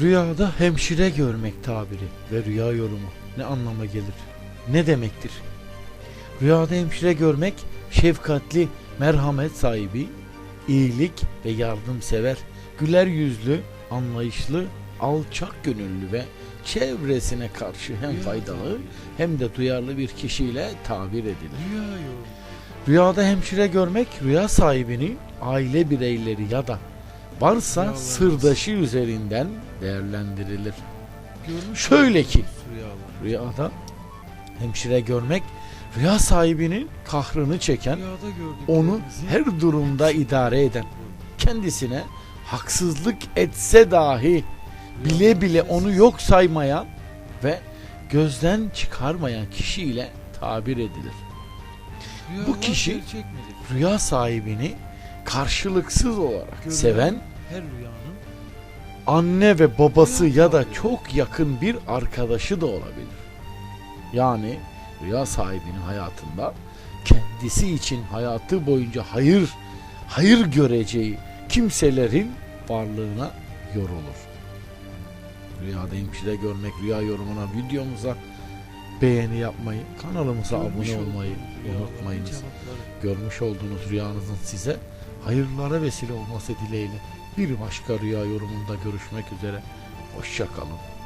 Rüyada hemşire görmek tabiri ve rüya yorumu ne anlama gelir? Ne demektir? Rüyada hemşire görmek şefkatli, merhamet sahibi, iyilik ve yardımsever, güler yüzlü, anlayışlı, alçak gönüllü ve çevresine karşı hem faydalı hem de duyarlı bir kişiyle tabir edilir. Rüyada hemşire görmek rüya sahibini aile bireyleri ya da varsa sırdaşı üzerinden değerlendirilir. Görmüş Şöyle ki. Rüyada hemşire görmek rüya sahibinin kahrını çeken, onu her durumda idare eden, kendisine haksızlık etse dahi bile bile onu yok saymayan ve gözden çıkarmayan kişiyle tabir edilir. Bu kişi-? Rüya sahibini karşılıksız olarak Görülen seven her rüyanın anne ve babası ya da sahibi. çok yakın bir arkadaşı da olabilir. Yani rüya sahibinin hayatında kendisi için hayatı boyunca hayır hayır göreceği kimselerin varlığına yorulur. Rüyada hemşire görmek rüya yorumuna videomuza beğeni yapmayı, kanalımıza görmüş abone olmayı unutmayınız. Görmüş olduğunuz rüyanızın size hayırlara vesile olması dileğiyle bir başka rüya yorumunda görüşmek üzere. Hoşçakalın.